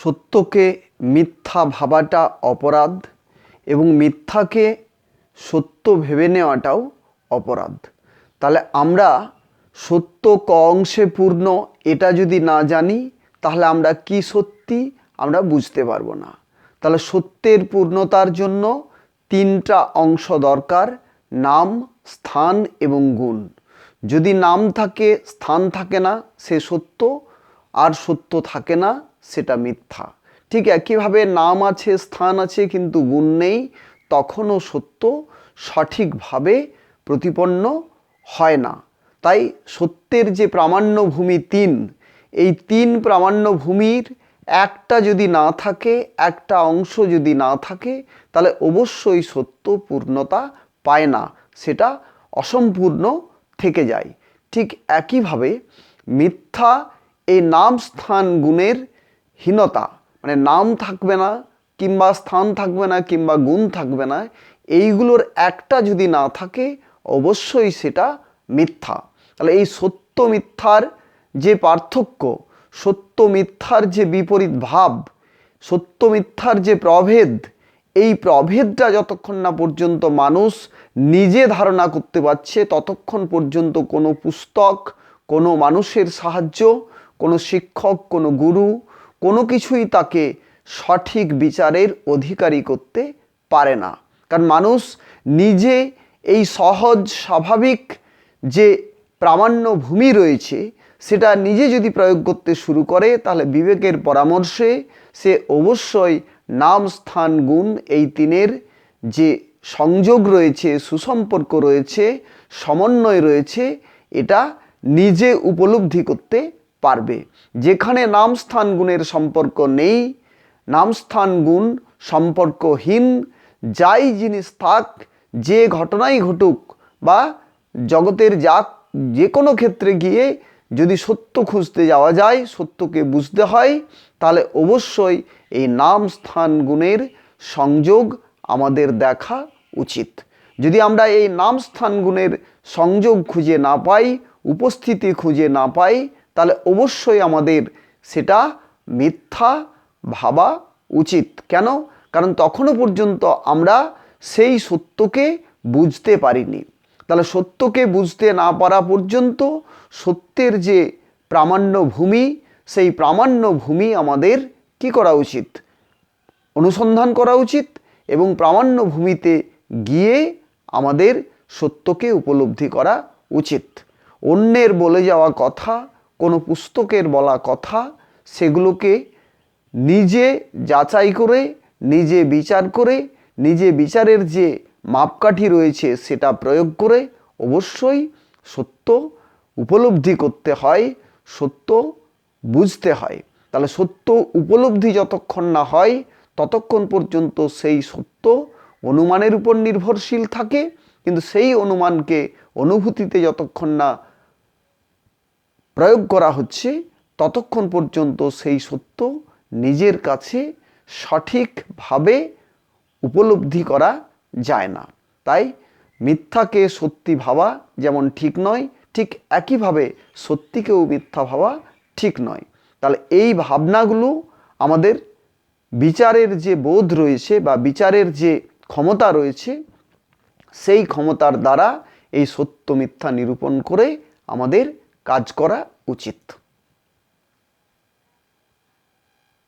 সত্যকে মিথ্যা ভাবাটা অপরাধ এবং মিথ্যাকে সত্য ভেবে নেওয়াটাও অপরাধ। তাহলে আমরা সত্য ক অংশে পূর্ণ এটা যদি না জানি, তাহলে আমরা কি সত্যি আমরা বুঝতে পারব না। তাহলে সত্যের পূর্ণতার জন্য তিনটা অংশ দরকার, নাম, স্থান এবং গুণ। যদি নাম থাকে, স্থান থাকে না, সে সত্য, আর সত্য থাকে না সেটা মিথ্যা। ঠিক একইভাবে নাম আছে, স্থান আছে, কিন্তু গুণ নেই, তখনও সত্য সঠিকভাবে প্রতিপন্ন হয় না। তাই সত্যের যে প্রামাণ্য ভূমি তিন, এই তিন প্রামাণ্য ভূমির একটা যদি না থাকে, একটা অংশ যদি না থাকে, তাহলে অবশ্যই সত্য পূর্ণতা পায় না, সেটা অসম্পূর্ণ থেকে যায়। ঠিক একইভাবে মিথ্যা এই নাম, স্থান, গুণের হীনতা মানে নাম থাকবে না কিংবা স্থান থাকবে না কিংবা গুণ থাকবে না, এইগুলোর একটা যদি না থাকে, অবশ্যই সেটা মিথ্যা। তাহলে এই সত্য মিথ্যার যে পার্থক্য, সত্য মিথ্যার যে বিপরীত ভাব, সত্য মিথ্যার যে প্রভেদ, এই প্রভেদটা যতক্ষণ না পর্যন্ত মানুষ নিজে ধারণা করতে পারছে, ততক্ষণ পর্যন্ত কোনো পুস্তক, কোনো মানুষের সাহায্য, কোনো শিক্ষক, কোনো গুরু কোনো কিছুই তাকে সঠিক বিচারের অধিকারী করতে পারে না। কারণ মানুষ নিজে এই সহজ, স্বাভাবিক যে প্রামাণ্য ভূমি রয়েছে, সেটা নিজে যদি প্রয়োগ করতে শুরু করে, তাহলে বিবেকের পরামর্শে সে অবশ্যই নাম, স্থান, গুণ এই তিনের যে সংযোগ রয়েছে, সুসম্পর্ক রয়েছে, সমন্বয় রয়েছে, এটা নিজে উপলব্ধি করতে পারবে। যেখানে নাম স্থান গুণের সম্পর্ক নেই নাম স্থান গুণ সম্পর্কহীন, যাই জিনিস থাক, যে ঘটনাই ঘটুক বা জগতের যা, যে কোনো ক্ষেত্রে গিয়ে যদি সত্য খুঁজতে যাওয়া যায়, সত্যকে বুঝতে হয়, তাহলে অবশ্যই এই নাম স্থান গুণের সংযোগ আমাদের দেখা উচিত। যদি আমরা এই নাম স্থান গুণের সংযোগ খুঁজে না পাই, উপস্থিতি খুঁজে না পাই তাহলে অবশ্যই আমাদের সেটা মিথ্যা ভাবা উচিত। কেন? কারণ তখনও পর্যন্ত আমরা সেই সত্যকে বুঝতে পারিনি। তাহলে সত্যকে বুঝতে না পারা পর্যন্ত সত্যের যে প্রামাণ্য ভূমি, সেই প্রামাণ্য ভূমি আমাদের কি করা উচিত? অনুসন্ধান করা উচিত এবং প্রামাণ্য ভূমিতে গিয়ে আমাদের সত্যকে উপলব্ধি করা উচিত। অন্যের বলে যাওয়া কথা কোনো পুস্তকের বলা কথা, সেগুলোকে নিজে যাচাই করে, নিজে বিচার করে, নিজে বিচারের যে মাপকাঠি রয়েছে সেটা প্রয়োগ করে অবশ্যই সত্য উপলব্ধি করতে হয়, সত্য বুঝতে হয়। তাহলে সত্য উপলব্ধি যতক্ষণ না হয়, ততক্ষণ পর্যন্ত সেই সত্য অনুমানের উপর নির্ভরশীল থাকে, কিন্তু সেই অনুমানকে অনুভূতিতে যতক্ষণ না প্রয়োগ করা হচ্ছে, ততক্ষণ পর্যন্ত সেই সত্য নিজের কাছে সঠিকভাবে উপলব্ধি করা যায় না। তাই মিথ্যাকে সত্যি ভাবা যেমন ঠিক নয়, ঠিক একইভাবে সত্যিকেও মিথ্যা ভাবা ঠিক নয়। তাহলে এই ভাবনাগুলো আমাদের বিচারের যে বোধ রয়েছে বা বিচারের যে ক্ষমতা রয়েছে, সেই ক্ষমতার দ্বারা এই সত্য মিথ্যা নিরূপণ করে আমাদের কাজ করা উচিত।